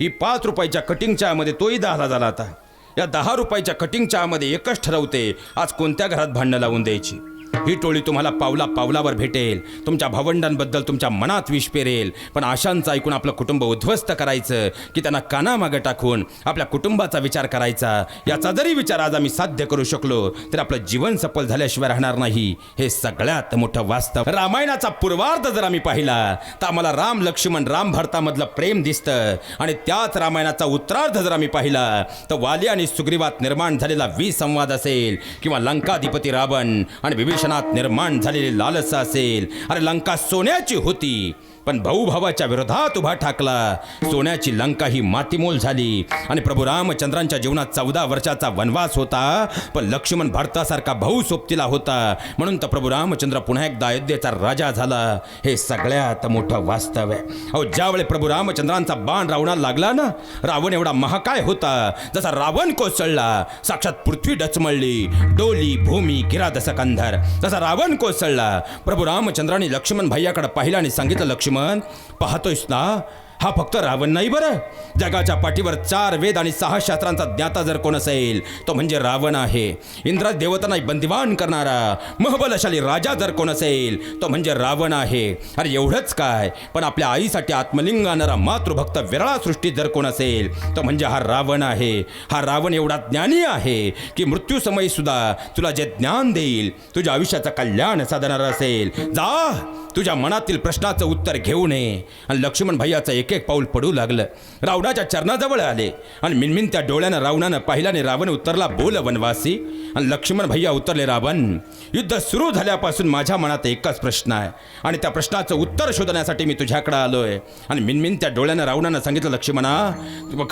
ही पाच रुपयाच्या कटिंग चहामध्ये तोही दहाला झाला आता या दहा रुपयाच्या कटिंग चहामध्ये एकच ठरवते आज कोणत्या घरात भांडणं लावून द्यायची? ही टोळी तुम्हाला पावला पावलावर भेटेल. तुमच्या भावंडांबद्दल तुमच्या मनात विष पेरेल. पण आशांचं ऐकून आपलं कुटुंब उद्ध्वस्त करायचं की त्यांना कानामागं टाकून आपल्या कुटुंबाचा विचार करायचा. याचा जरी विचार आज आम्ही साध्य करू शकलो तर आपलं जीवन सफल झाल्याशिवाय राहणार नाही. हे सगळ्यात मोठं वास्तव. रामायणाचा पूर्वार्ध जर आम्ही पाहिला तर आम्हाला राम लक्ष्मण राम भारतामधलं प्रेम दिसतं. आणि त्याच रामायणाचा उत्तरार्ध जर आम्ही पाहिला तर वाली आणि सुग्रीवात निर्माण झालेला विसंवाद असेल किंवा लंकाधिपती रावण आणि विभीषणात निर्माण झालेली लालसा असेल. अरे लंका सोन्याची होती. पण भाऊ भावाच्या विरोधात उभा ठाकला. सोन्याची लंका ही मातीमोल झाली. आणि प्रभू रामचंद्रांच्या जीवनात चौदा वर्षाचा वनवास होता. पण लक्ष्मण भारतासारखा भाऊ सोबतीला होता. म्हणून तर प्रभू रामचंद्र पुन्हा एकदा अयोध्येचा राजा झाला. हे सगळ्यात मोठं वास्तव आहे अहो ज्यावेळी प्रभू रामचंद्रांचा बाण रावणाला लागला ना रावण एवढा महाकाय होता. जसा रावण कोसळला साक्षात पृथ्वी डचमळली. डोली भूमी गिरादस कंधर जसा रावण कोसळला प्रभू रामचंद्राने लक्ष्मण भैयाकडे पाहिलं आणि सांगितलं लक्ष्मण 사람은 뻗어 있으나 हा फक्त रावण नाही बरं. जगाच्या पाठीवर चार वेद आणि सहा शास्त्रांचा ज्ञाता जर कोण असेल तो म्हणजे रावण आहे. इंद्र देवतांना बंदिवान करणारा महबलशाली राजा जर कोण असेल तो म्हणजे रावण आहे. अरे एवढंच काय? पण आपल्या आईसाठी आत्मलिंग आणणारा मातृभक्त विरळा सृष्टीत जर कोण असेल तो म्हणजे हा रावण आहे. हा रावण एवढा ज्ञानी आहे की मृत्यूसमयी सुद्धा तुला जे ज्ञान देईल तुझ्या आयुष्याचं कल्याण साधणार असेल. जा तुझ्या मनातील प्रश्नाचं उत्तर घेऊ नये. आणि लक्ष्मण भैयाचं एक एक पाऊल पडू लागलं. रावणाच्या चरणाजवळ आले. आणि मिनमिन त्या डोळ्यानं रावणानं पाहिल्याने रावण उतरला बोल वनवासी. आणि लक्ष्मण भैया उतरले रावण युद्ध सुरू झाल्यापासून माझ्या मनात एकच प्रश्न आहे. आणि त्या प्रश्नाचं उत्तर शोधण्यासाठी मी तुझ्याकडे आहे आणि मिनमिन त्या डोळ्यानं रावणानं सांगितलं लक्ष्मणा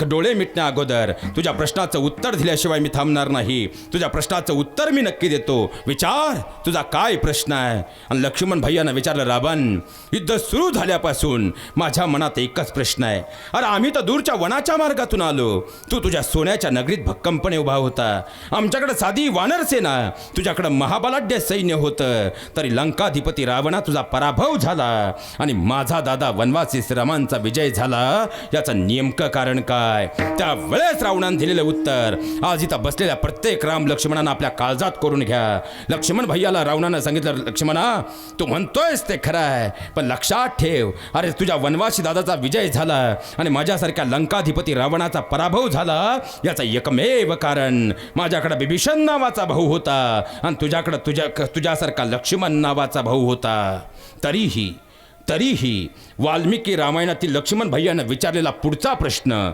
डोळे मिटण्या अगोदर तुझ्या प्रश्नाचं उत्तर दिल्याशिवाय मी थांबणार नाही. तुझ्या प्रश्नाचं उत्तर मी नक्की देतो. विचार तुझा काय प्रश्न आहे? आणि लक्ष्मण भैयानं विचारलं रावण युद्ध सुरू झाल्यापासून माझ्या मनात एकच प्रश्न आहे. अरे आम्ही तर दूरच्या वनाच्या मार्गातून आलो. तू तुझ्या सोन्याच्या नगरीत भक्कमपणे उभा होता. आमच्याकडे साधी वानर सेना. तुझ्याकडं महाबलाढ्य सैन्य होतं. तरी लंकाधिपती रावणा तुझा पराभव झाला. आणि माझा दादा वनवासी रामांचा विजय झाला. याचं नेमकं कारण काय? त्यावेळेस रावणानं दिलेलं उत्तर आज इथं बसलेल्या प्रत्येक राम लक्ष्मणानं आपल्या काळजात करून घ्या. लक्ष्मण भैयाला रावणानं सांगितलं लक्ष्मणा तू म्हणतोयस ते खरं आहे पण लक्षात ठेव. अरे तुझ्या वनवासी दादाचा विजय झाला आणि माझ्यासारख्या लंकाधिपती रावणाचा पराभव झाला याचं एकमेव कारण माझ्याकडे बिभीषण नावाचा भाऊ होता आणि तुझ्याकडं तुझ्या तुझ्यासारखा लक्ष्मण नावाचा भाऊ होता. तरीही तरीही वाल्मिकी रामायणातील लक्ष्मण भैयानं विचारलेला पुढचा प्रश्न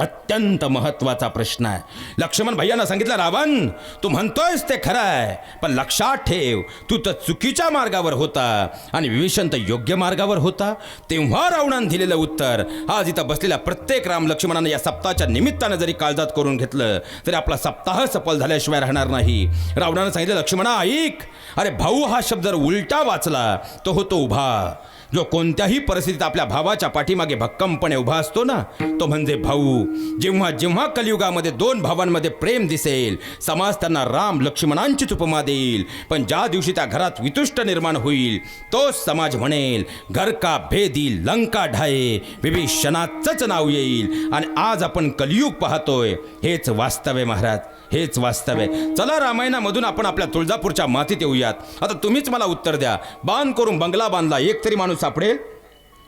अत्यंत महत्त्वाचा प्रश्न आहे. लक्ष्मण भैयानं सांगितलं रावण तू म्हणतोयस ते खरं आहे पण लक्षात ठेव तू तर चुकीच्या मार्गावर होता आणि विभीषण तर योग्य मार्गावर होता. तेव्हा रावणानं दिलेलं उत्तर आज इथं बसलेल्या प्रत्येक राम लक्ष्मणानं या सप्ताहाच्या निमित्तानं जरी काळजात करून घेतलं तरी आपला सप्ताह सफल झाल्याशिवाय राहणार नाही. रावणानं सांगितलं लक्ष्मणा ऐक अरे भाऊ हा शब्द जर उलटा वाचला तो होतो उभा. जो कोणत्याही परिस्थितीत आपल्या भावाच्या पाठीमागे भक्कमपणे उभा असतो ना तो म्हणजे भाऊ. जेव्हा जेव्हा कलियुगामध्ये दोन भावांमध्ये प्रेम दिसेल समाज त्यांना राम लक्ष्मणांचीच उपमा देईल. पण ज्या दिवशी त्या घरात वितुष्ट निर्माण होईल तोच समाज म्हणेल घर का भेदी लंका ढाये विभीषणाचंच नाव येईल. आणि आज आपण कलियुग पाहतोय हेच वास्तव आहे महाराज. हेच वास्तव आहे. चला रामायणामधून आपण आपल्या तुळजापूरच्या मातीत येऊयात. आता तुम्हीच मला उत्तर द्या. बांध करून बंगला बांधला एक तरी माणूस सापडेल?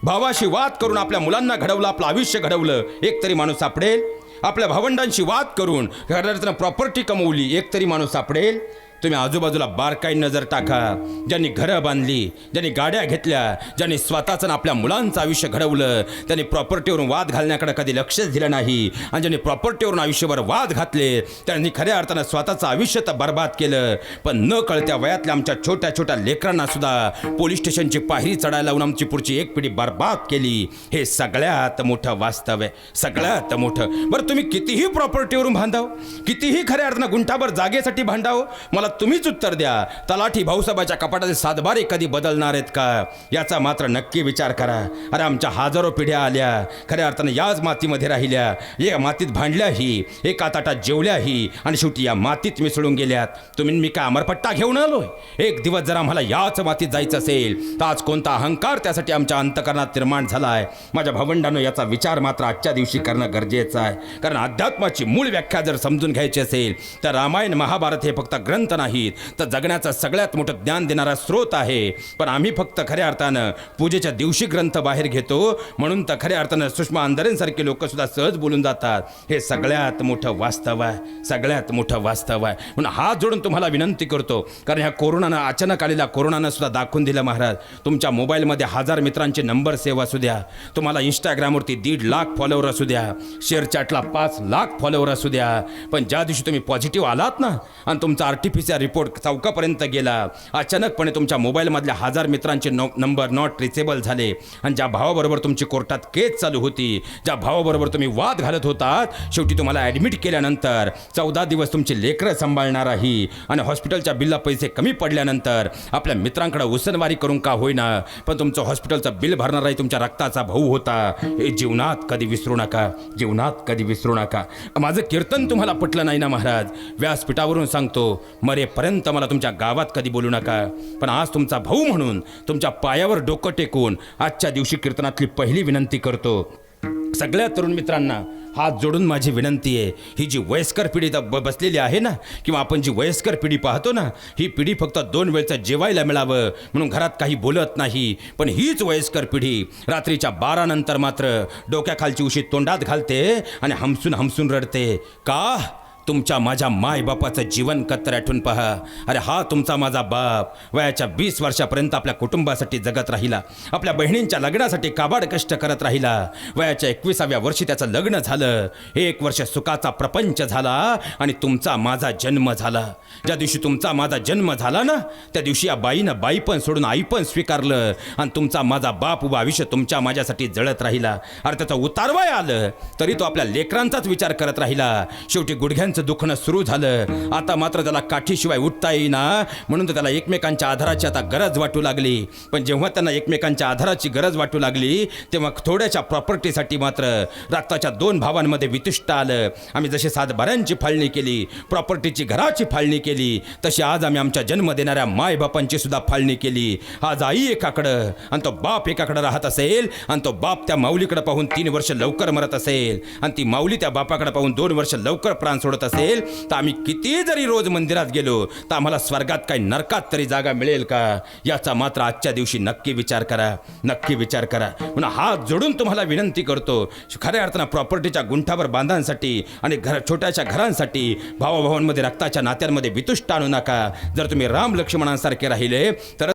भावाशी वाद करून आपल्या मुलांना घडवलं आपलं आयुष्य घडवलं एक तरी माणूस सापडेल? आपल्या भावंडांशी वाद करून घरातनं प्रॉपर्टी कमवली एक तरी माणूस सापडेल? तुम्ही आजूबाजूला बारकाई नजर टाका. ज्यांनी घरं बांधली ज्यांनी गाड्या घेतल्या ज्यांनी स्वतःचं आणि आपल्या मुलांचं आयुष्य घडवलं त्यांनी प्रॉपर्टीवरून वाद घालण्याकडे कधी लक्षच दिलं नाही. आणि ज्यांनी प्रॉपर्टीवरून आयुष्यभर वाद घातले त्यांनी खऱ्या अर्थानं स्वतःचं आयुष्य तर बर्बाद केलं. पण न कळत्या वयातल्या आमच्या छोट्या छोट्या लेकरांना सुद्धा पोलीस स्टेशनची पायरी चढायला लावून आमची पुढची एक पिढी बर्बाद केली. हे सगळ्यात मोठं वास्तव आहे सगळ्यात मोठं. बरं तुम्ही कितीही प्रॉपर्टीवरून बांधाव कितीही खऱ्या अर्थानं गुंठाभर जागेसाठी भांडाव मला तुम्हीच उत्तर द्या. तलाठी भाऊसाहेबाच्या कपाटाचे सातबारे कधी बदलणार आहेत का? याचा मात्र नक्की विचार करा. अरे आमच्या हजारो पिढ्या आल्या. खऱ्या अर्थानं याच मातीमध्ये राहिल्या. या मातीत भांडल्याही एका ताटात जेवल्याही आणि शेवटी या मातीत मिसळून गेल्यात. तुम्ही मी काय अमरपट्टा घेऊन आलोय? एक दिवस जर आम्हाला याच मातीत जायचं असेल तर आज कोणता अहंकार त्यासाठी आमच्या अंतकरणात निर्माण झाला आहे माझ्या भावंडानं याचा विचार मात्र आजच्या दिवशी करणं गरजेचं आहे. कारण अध्यात्माची मूळ व्याख्या जर समजून घ्यायची असेल तर रामायण महाभारत हे फक्त ग्रंथ नाहीत. तर जगण्याचं सगळ्यात मोठं ज्ञान देणारा स्रोत आहे. पण आम्ही फक्त खऱ्या अर्थानं पूजेच्या दिवशी ग्रंथ बाहेर घेतो. म्हणून तर खऱ्या अर्थानं सुषमा अंधारेंसारखे लोक सुद्धा सहज बोलून जातात. हे सगळ्यात मोठं वास्तव आहे. सगळ्यात मोठं वास्तव आहे. म्हणून हात जोडून तुम्हाला विनंती करतो. कारण ह्या कोरोनानं अचानक आलेल्या कोरोनानं सुद्धा दाखवून दिलं महाराज. तुमच्या मोबाईलमध्ये हजार मित्रांचे नंबर सेव्ह असू द्या. तुम्हाला इंस्टाग्रामवरती दीड लाख फॉलोवर असू द्या. शेअर चॅटला पाच लाख फॉलोवर असू द्या. पण ज्या दिवशी तुम्ही पॉझिटिव्ह आलात ना आणि तुमचा आर्टिफिशियल टी रिपोर्ट चौकापर्यंत गेला. अचानकपणे तुमच्या मोबाईलमधल्या हजार मित्रांचे नो नंबर नॉट रिचेबल झाले. आणि ज्या भावाबरोबर तुमची कोर्टात केस चालू होती ज्या भावाबरोबर तुम्ही वाद घालत होतात शेवटी तुम्हाला ॲडमिट केल्यानंतर चौदा दिवस तुमची लेकरं सांभाळणार आहे. आणि हॉस्पिटलच्या बिलला पैसे कमी पडल्यानंतर आपल्या मित्रांकडे उसनवारी करून का होईना पण तुमचं हॉस्पिटलचं बिल भरणाराही तुमच्या रक्ताचा भाऊ होता. हे जीवनात कधी विसरू नका जीवनात कधी विसरू नका. माझं कीर्तन तुम्हाला पटलं नाही ना महाराज? व्यासपीठावरून सांगतो मरेपर्यंत मला तुमच्या गावात कधी बोलू नका. पण आज तुमचा भाऊ म्हणून तुमच्या पायावर डोकं टेकून आजच्या दिवशी कीर्तनातली पहिली विनंती करतो. सगळ्या तरुण मित्रांना हात जोडून माझी विनंती आहे ही जी वयस्कर पिढी ब बसलेली आहे ना किंवा आपण जी वयस्कर पिढी पाहतो ना ही पिढी फक्त दोन वेळचं जेवायला मिळावं म्हणून घरात काही बोलत नाही. पण हीच वयस्कर पिढी रात्रीच्या बारानंतर मात्र डोक्याखालची उशी तोंडात घालते आणि हमसून हमसून रडते. का? तुमच्या माझ्या मायबापाचं जीवन कत्तर आठवून पहा. अरे हा तुमचा माझा बाप. वयाच्या वीस वर्षापर्यंत आपल्या कुटुंबासाठी जगत राहिला. आपल्या बहिणींच्या लग्नासाठी काबाड कष्ट करत राहिला. वयाच्या एकविसाव्या वर्षी त्याचं लग्न झालं. एक वर्ष सुखाचा प्रपंच झाला आणि तुमचा माझा जन्म झाला. ज्या दिवशी तुमचा माझा जन्म झाला ना त्या दिवशी या बाईनं बाई पण सोडून आई पण स्वीकारलं. आणि तुमचा माझा बाप उभा आयुष्य तुमच्या माझ्यासाठी जळत राहिला. अरे त्याचं उतारवाय आलं. तरी तो आपल्या लेकरांचाच विचार करत राहिला. शेवटी त्यांचं दुखणं सुरू झालं. आता मात्र त्याला काठीशिवाय उठता येईना. म्हणून तर त्याला एकमेकांच्या आधाराची आता गरज वाटू लागली. पण जेव्हा त्यांना एकमेकांच्या आधाराची गरज वाटू लागली तेव्हा थोड्याशा प्रॉपर्टीसाठी मात्र रक्ताच्या दोन भावांमध्ये वितुष्ट आलं. आम्ही जशी सातबाऱ्यांची फाळणी केली प्रॉपर्टीची घराची फाळणी केली तशी आज आम्ही आमच्या जन्म देणाऱ्या मायबापांची सुद्धा फाळणी केली. आज आई एकाकडं आणि तो बाप एकाकडं राहत असेल आणि तो बाप त्या माऊलीकडे पाहून तीन वर्ष लवकर मरत असेल आणि ती माऊली त्या बापाकडे पाहून दोन वर्ष लवकर प्राण सोडत असेल तर आम्ही किती जरी रोज मंदिरात गेलो तर आम्हाला स्वर्गात काही नरकात तरी जागा मिळेल का? याचा मात्र आजच्या दिवशी नक्की विचार करा. नक्की विचार करा. म्हणून हात जोडून तुम्हाला विनंती करतो खऱ्या अर्थानं प्रॉपर्टीच्या गुंठावर बांधांसाठी आणि घर छोट्याशा घरांसाठी भावाभावांमध्ये रक्ताच्या नात्यांमध्ये वितुष्ट आणू नका. जर तुम्ही राम लक्ष्मणांसारखे राहिले तर